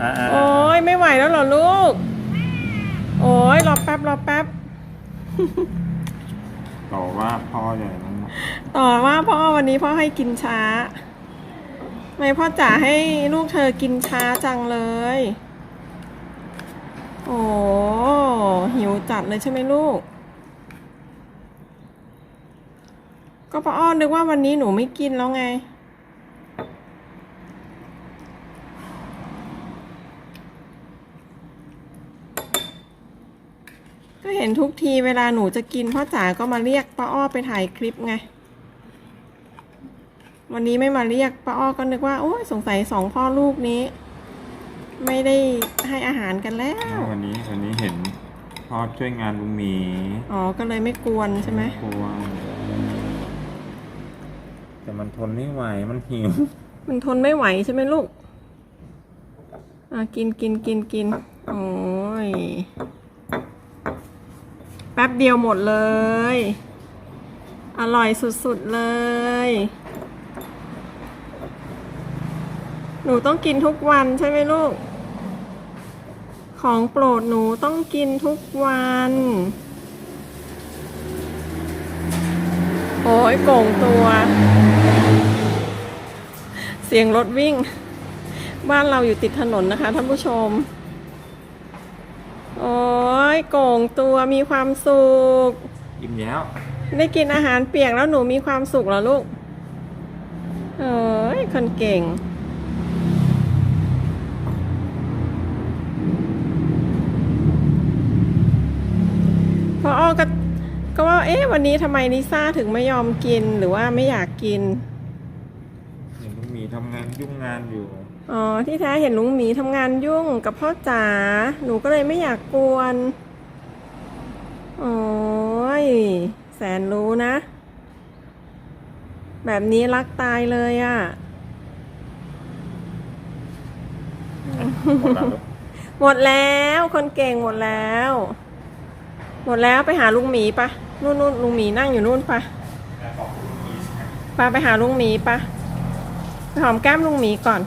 อ่าอ่าโอ้ยไม่ไหวแล้วเหรอลูก โอ้ยรอแป๊บรอแป๊บ ต่อว่าพ่อใหญ่นั่นนะต่อว่าพ่อวันนี้พ่อให้กินช้าทำไมพ่อจ๋าให้ลูกเธอกินช้าจังเลย โอ้หิวจัดเลยใช่ไหมลูก ก็ป้าอ้อนนึกว่าวันนี้หนูไม่กินแล้วไง ก็เห็นทุกทีเวลาหนูจะกินพ่อจ๋าก็มาเรียกป้าอ้อไปถ่ายคลิปไง วันนี้ไม่มาเรียกป้าอ้อก็นึกว่าโอ้ยสงสัยสองพ่อลูกนี้ ไม่ได้ให้อาหารกันแล้ว วันนี้วันนี้เห็นพ่อช่วยงานลุงหมีอ๋อก็เลยไม่กวนใช่ไหมกลัวแต่มันทนไม่ไหวมันหิว มันทนไม่ไหวใช่ไหมลูกอะกินกินกินกินโอ้ยแป๊บเดียวหมดเลย อร่อยสุดๆเลย หนูต้องกินทุกวันใช่ไหมลูก ของโปรดหนูต้องกินทุกวัน โอ้ยโก่งตัว เสียงรถวิ่ง บ้านเราอยู่ติดถนนนะคะท่านผู้ชม โอ้ ยโก่งตัวมีความสุข อิ่มแล้ว ได้กินอาหารเปียกแล้วหนูมีความสุขเหรอลูก เอ้ย คนเก่ง พออ้อก็ก็ว่า เอ๊ะ วันนี้ทำไมลิซ่าถึงไม่ยอมกินหรือว่าไม่อยากกินเห็นลุงหมี ทำงานยุ่งงานอยู่ อ๋อ ที่แท้เห็นลุงหมีทำงานยุ่งกับพ่อจ๋า หนูก็เลยไม่อยากกวน โอ้ย แสนรู้นะ แบบนี้รักตายเลยอะ่ะ หมดแล้วลูกหมดแล้วคนเก่งหมดแล้ว หมดแล้วไปหาลุงหมีปะนู่นนู่นลุงหมีนั่งอยู่นู่นปะปาไปหาลุงหมีปะไป หอมแก้มลุงหมีก่อน